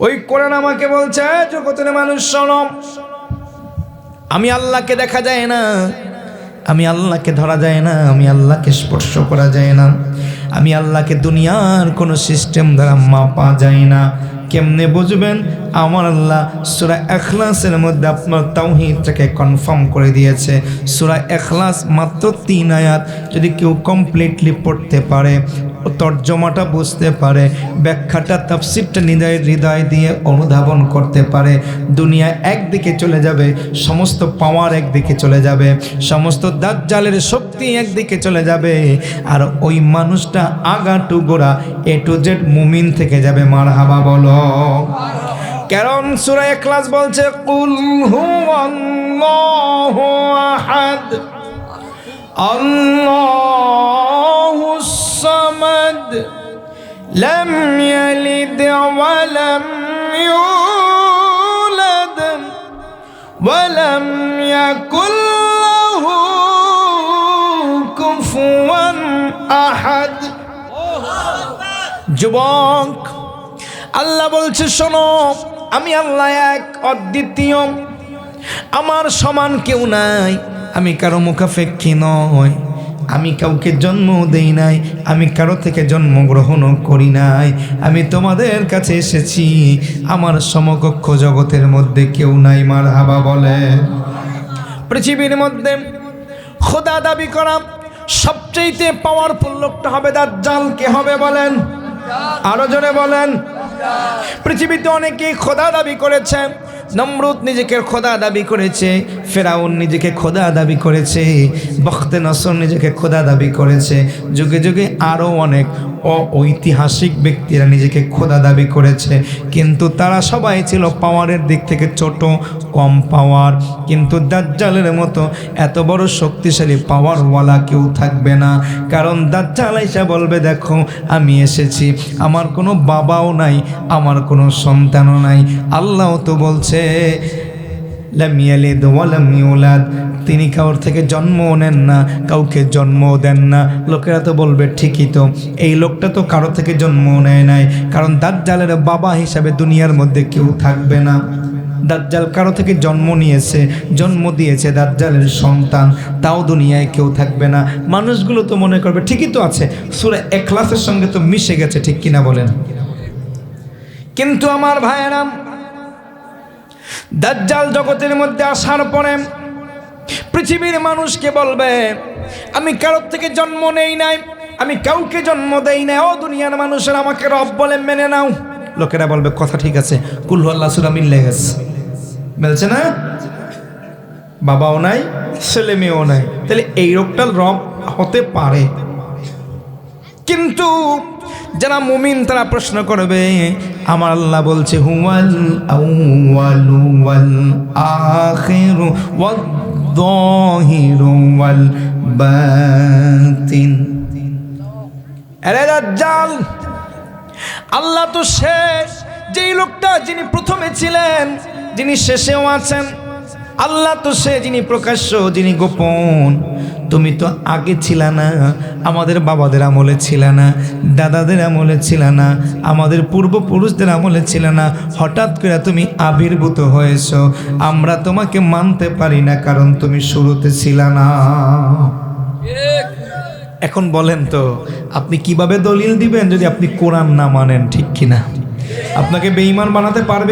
ওই কোরআন আমাকে বলছে জগতের মানুষ, শোনো। আমি আল্লাহকে দেখা যায় না। আমি আল্লাহকে ধরা যায় না। আমি আল্লাহকে স্পর্শ করা যায় না। আমি আল্লাহকে দুনিয়ার কোনো সিস্টেম দ্বারা মাপা যায় না। কেমনে বুঝবেন? আমার আল্লাহ সুরা এখলাসের মধ্যে আপনার তাওহিদটাকে কনফার্ম করে দিয়েছে। সুরা এখলাস মাত্র তিন আয়াত। যদি কেউ কমপ্লিটলি পড়তে পারে তর্জমাটা বুঝতে পারে, ব্যাখ্যাটা তাফসিরটা হৃদয় হৃদয় দিয়ে অনুধাবন করতে পারে। দুনিয়া একদিকে চলে যাবে, সমস্ত পাওয়ার একদিকে চলে যাবে, সমস্ত দাজ্জালের শক্তি একদিকে চলে যাবে, আর ওই মানুষটা আগা টু গোড়া এ টু জেড মুমিন থেকে যাবে। মার হাবা বলো। কারণ সুরা ক্লাস বলছে, কুল হু আল্লাহু আহাদ, আল্লাহ لم يلد ولم يولد ولم يكن له كفوا أحد যুবক আল্লাহ বলছে শোনো আমি আল্লাহ এক অদ্বিতীয় আমার সমান কেউ নাই আমি কারো মুখাপেক্ষী নয় আমি কাউকে জন্ম দেই নাই, আমি কারও থেকে জন্মগ্রহণও করি নাই। আমি তোমাদের কাছে এসেছি, আমার সমকক্ষ জগতের মধ্যে কেউ নাই মার হাবা বলে। পৃথিবীর মধ্যে খোদা দাবি করা সবচেয়ে পাওয়ারফুল লোকটা হবে দাজ্জাল, কে হবে বলেন? আরও জনে বলেন। পৃথিবীতে অনেকেই খোদা দাবি করেছে, নমরুদ নিজেকে খোদা দাবি করেছে ফেরাউন নিজেকে খোদা দাবি করেছে, বখতে নসর নিজেকে খোদা দাবি করেছে। যুগে যুগে আরও অনেক ঐতিহাসিক ব্যক্তিরা নিজেকে খোদা দাবি করেছে। কিন্তু তারা সবাই ছিল পাওয়ারের দিক থেকে ছোট, কম পাওয়ার। কিন্তু দাজ্জালের মতো এত বড় শক্তিশালী পাওয়ারওয়ালা কেউ থাকবে না। কারণ দাজ্জাল এসে বলবে, দেখো, আমি এসেছি। আমার কোনো বাবাও নাই, আমার কোনো সন্তানও নাই। আল্লাহ তো বলছে লাম ইয়ালিদ ওয়া লাম ইউলাদ। তিনি কাউর থেকে জন্মও নেন না, কাউকে জন্মও দেন না। লোকেরা তো বলবে, ঠিকই তো। এই লোকটা তো কারও থেকে জন্মও নেয় নাই, কারণ দাজ্জালের বাবা হিসাবে দুনিয়ার মধ্যে কেউ থাকবে না। দাজ্জাল কারও থেকে জন্ম নিয়েছে, জন্ম দিয়েছে দাজ্জালের সন্তান, তাও দুনিয়ায় কেউ থাকবে না। মানুষগুলো তো মনে করবে, ঠিকই তো আছে, সুরে এখলাসের সঙ্গে তো মিশে গেছে, ঠিক কিনা বলেন? কিন্তু আমার ভাইয়েরাম দাজ্জাল জগতের মধ্যে আসার পরে পৃথিবীর মানুষকে বলবে, আমি কারোর থেকে জন্ম নেই নাই, আমি কাউকে জন্ম দেই না ও দুনিয়ার মানুষের আমাকে রব বলে মেনে নাও। লোকেরা বলবে, কথা ঠিক আছে। কুল্লু আল্লাহ সুরা মিললে গেছে বলছে না? বাবাও নাই, ছেলে মেয়েও নাই। তাহলে এই রোগটা রব হতে পারে। কিন্তু যারা মুমিন তারা প্রশ্ন করবে আমার আল্লাহ বলছে, হুয়াল আউয়ালু ওয়াল আখিরু ওয়াদ যাহিরু ওয়াল বাতিন। আরে দাজ্জাল, আল্লাহ তো শেষ। যেই লোকটা যিনি প্রথমে ছিলেন, যিনি শেষেও আছেন, আল্লাহ তো সে যিনি প্রকাশ্য, যিনি গোপন। তুমি তো আগে ছিল না, আমাদের বাবাদের আমলে ছিল না, দাদাদের আমলে ছিল না, আমাদের পূর্বপুরুষদের আমলে ছিল না। হঠাৎ করে তুমি আবির্ভূত হয়েছ। আমরা তোমাকে মানতে পারি না, কারণ তুমি শুরুতে ছিল না। এখন বলেন তো, আপনি কীভাবে দলিল দিবেন যদি আপনি কোরআন না মানেন, ঠিক কিনা? আপনাকে বেঈমান বানাতে পারবে